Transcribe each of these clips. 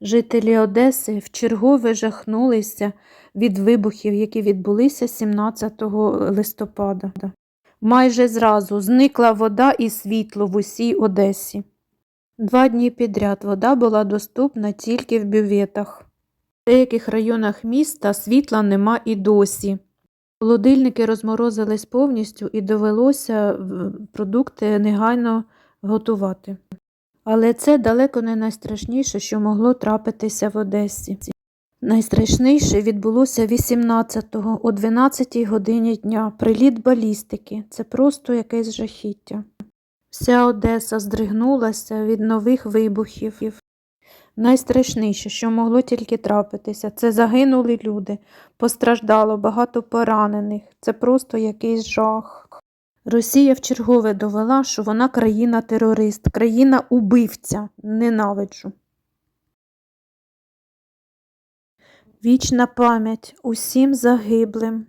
Жителі Одеси вчергове жахнулися від вибухів, які відбулися 17 листопада. Майже зразу зникла вода і світло в усій Одесі. Два дні підряд вода була доступна тільки в бюветах. В деяких районах міста світла нема і досі. Холодильники розморозились повністю і довелося продукти негайно готувати. Але це далеко не найстрашніше, що могло трапитися в Одесі. Найстрашніше відбулося 18-го о 12-й годині дня. Приліт балістики. Це просто якесь жахіття. Вся Одеса здригнулася від нових вибухів. Найстрашніше, що могло тільки трапитися, це загинули люди, постраждало багато поранених. Це просто якийсь жах. Росія вчергове довела, що вона країна-терорист, країна-убивця. Ненавиджу. Вічна пам'ять усім загиблим.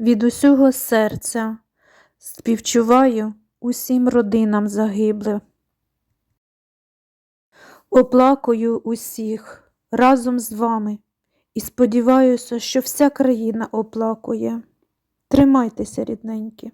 Від усього серця співчуваю усім родинам загиблих. Оплакую усіх разом з вами і сподіваюся, що вся країна оплакує. Тримайтеся, рідненькі.